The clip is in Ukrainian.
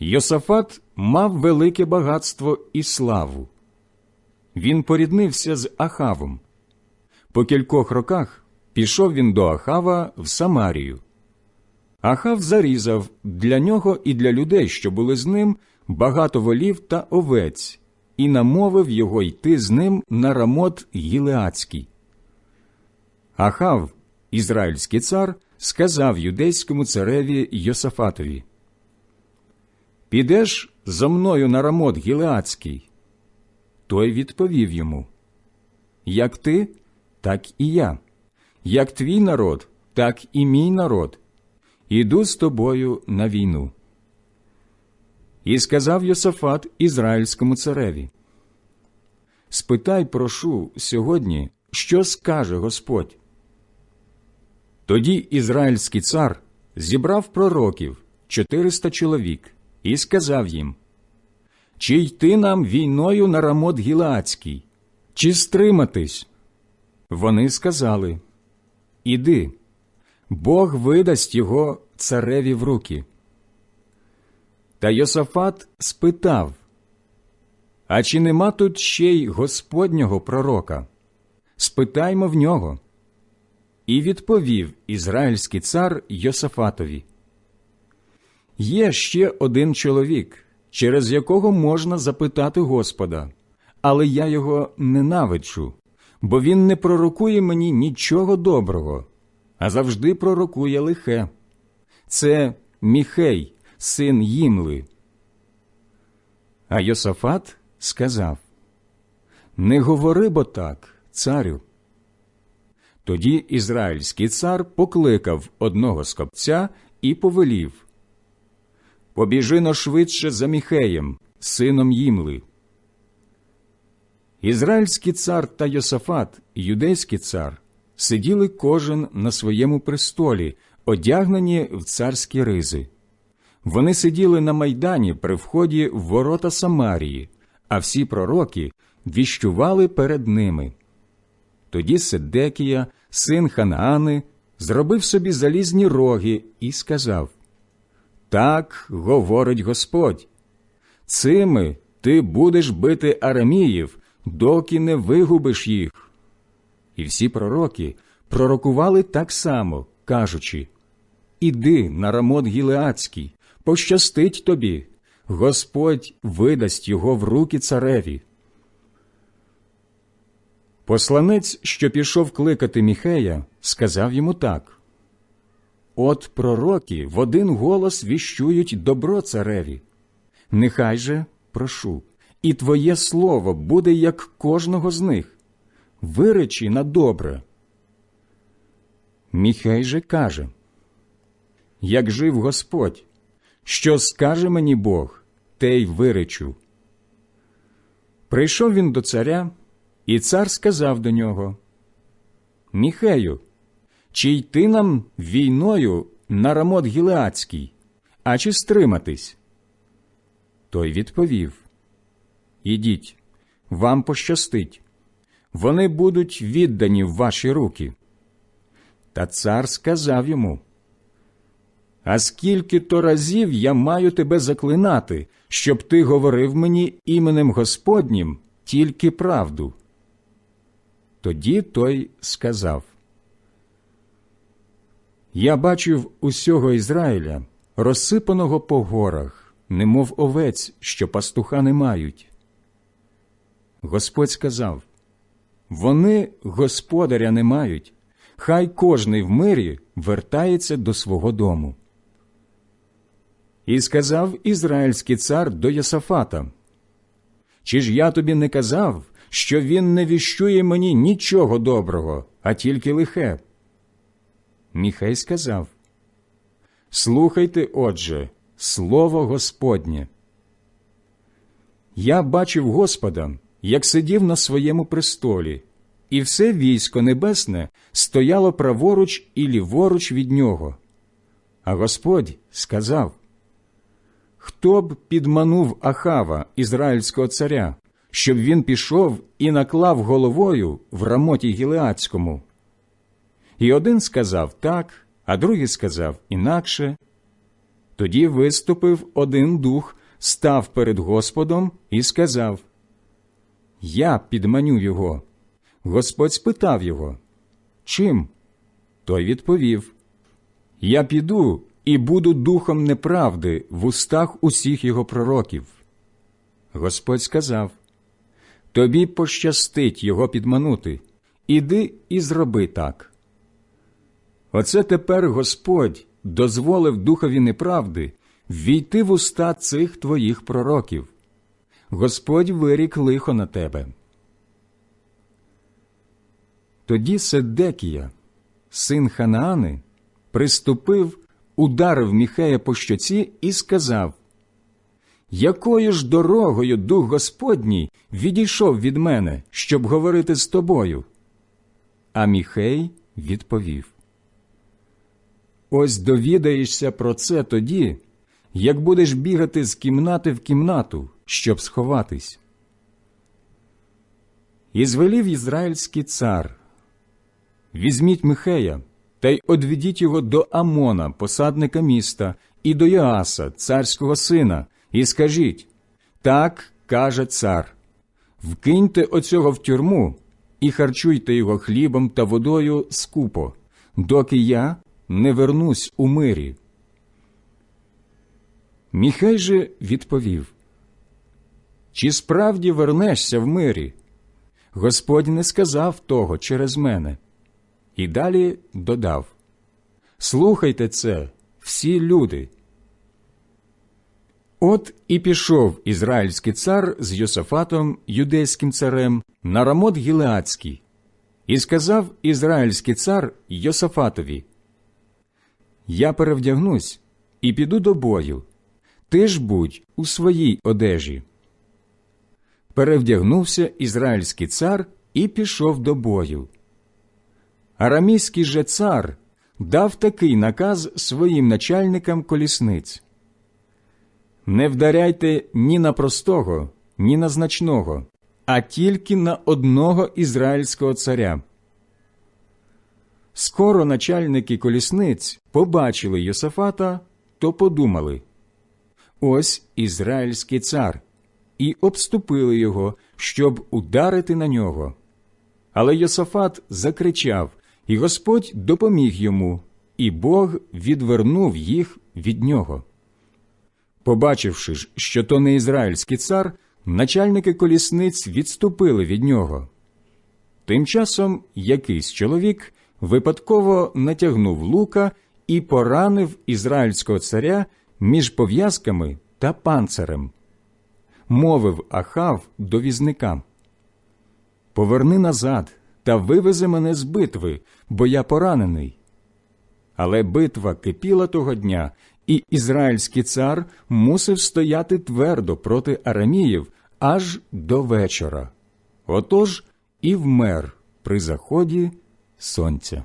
Йосафат мав велике багатство і славу. Він поріднився з Ахавом. По кількох роках пішов він до Ахава в Самарію. Ахав зарізав для нього і для людей, що були з ним, багато волів та овець, і намовив його йти з ним на рамот Гілеацький. Ахав, ізраїльський цар, сказав юдейському цареві Йосафатові Підеш зо мною на рамот Гілеацький. Той відповів йому Як ти, так і я, як твій народ, так і мій народ. Іду з тобою на війну. І сказав Йосафат ізраїльському цареві Спитай, прошу, сьогодні, що скаже Господь. Тоді ізраїльський цар зібрав пророків 400 чоловік і сказав їм Чи йти нам війною на рамот Гілаацький, чи стриматись? Вони сказали Іди, Бог видасть його цареві в руки. Та Йосафат спитав А чи нема тут ще й Господнього пророка? Спитаймо в нього. І відповів ізраїльський цар Йосафатові Є ще один чоловік, через якого можна запитати Господа, але я його ненавиджу, бо він не пророкує мені нічого доброго, а завжди пророкує лихе. Це Міхей, син Їмли. А Йосафат сказав Не говори бо так, царю. Тоді ізраїльський цар покликав одного скопця і повелів Побіжино швидше за Міхеєм, сином Їмли. Ізраїльський цар та Йосафат, юдейський цар, сиділи кожен на своєму престолі, одягнені в царські ризи. Вони сиділи на майдані при вході в ворота Самарії, а всі пророки віщували перед ними. Тоді Седекія, син Ханаани, зробив собі залізні роги і сказав Так говорить Господь. Цими ти будеш бити араміїв, доки не вигубиш їх. І всі пророки пророкували так само, кажучи Іди на рамот Гілеацький, пощастить тобі, Господь видасть його в руки цареві. Посланець, що пішов кликати Міхея, сказав йому так От пророки в один голос віщують добро цареві. Нехай же, прошу, і твоє слово буде як кожного з них. Виречі на добре. Міхей же каже Як жив Господь, що скаже мені Бог, те й виречу. Прийшов він до царя, і цар сказав до нього Міхею, чи йти нам війною на рамот Гілеацький, а чи стриматись? Той відповів Ідіть, вам пощастить, вони будуть віддані в ваші руки. Та цар сказав йому А скільки то разів я маю тебе заклинати, щоб ти говорив мені іменем Господнім тільки правду. Тоді той сказав Я бачив усього Ізраїля, розсипаного по горах, немов овець, що пастуха не мають. Господь сказав Вони господаря не мають, хай кожний в мирі вертається до свого дому. І сказав ізраїльський цар до Йосафата Чи ж я тобі не казав, що він не віщує мені нічого доброго, а тільки лихе? Міхей сказав Слухайте, отже, слово Господнє. Я бачив Господа, як сидів на своєму престолі, і все військо небесне стояло праворуч і ліворуч від нього. А Господь сказав Хто б підманув Ахава, ізраїльського царя, щоб він пішов і наклав головою в рамоті Гілеацькому? І один сказав так, а другий сказав інакше. Тоді виступив один дух, став перед Господом і сказав Я підманю його. Господь спитав його Чим? Той відповів Я піду і буду духом неправди в устах усіх його пророків. Господь сказав Тобі пощастить його підманути. Іди і зроби так. Оце тепер Господь дозволив духові неправди війти в уста цих твоїх пророків. Господь вирік лихо на тебе. Тоді Седекія, син Ханаани, приступив, ударив Міхея по щоці і сказав Якою ж дорогою дух Господній відійшов від мене, щоб говорити з тобою? А Міхей відповів Ось довідаєшся про це тоді, як будеш бігати з кімнати в кімнату, щоб сховатись. І звелів ізраїльський цар Візьміть Михея та й одведіть його до Амона, посадника міста, і до Йоаса, царського сина, і скажіть так каже цар вкиньте оцього в тюрму і харчуйте його хлібом та водою скупо, доки я не вернусь у мирі. Міхай же відповів Чи справді вернешся в мирі? Господь не сказав того через мене. І далі додав Слухайте це, всі люди. От і пішов ізраїльський цар з Йосафатом, юдейським царем, на рамот Гілеацький, і сказав ізраїльський цар Йосафатові Я перевдягнусь і піду до бою. Ти ж будь у своїй одежі. Перевдягнувся ізраїльський цар і пішов до бою. Арамійський же цар дав такий наказ своїм начальникам колісниць Не вдаряйте ні на простого, ні на значного, а тільки на одного ізраїльського царя. Скоро начальники колісниць побачили Йосафата, то подумали ось ізраїльський цар, і обступили його, щоб ударити на нього. Але Йосафат закричав і Господь допоміг йому, і Бог відвернув їх від нього. Побачивши ж, що то не ізраїльський цар, начальники колісниць відступили від нього. Тим часом якийсь чоловік випадково натягнув лука і поранив ізраїльського царя між пов'язками та панцирем. Мовив Ахав до візника Поверни назад та вивези мене з битви, бо я поранений. Але битва кипіла того дня, і ізраїльський цар мусив стояти твердо проти Араміїв аж до вечора. Отож і вмер при заході сонця.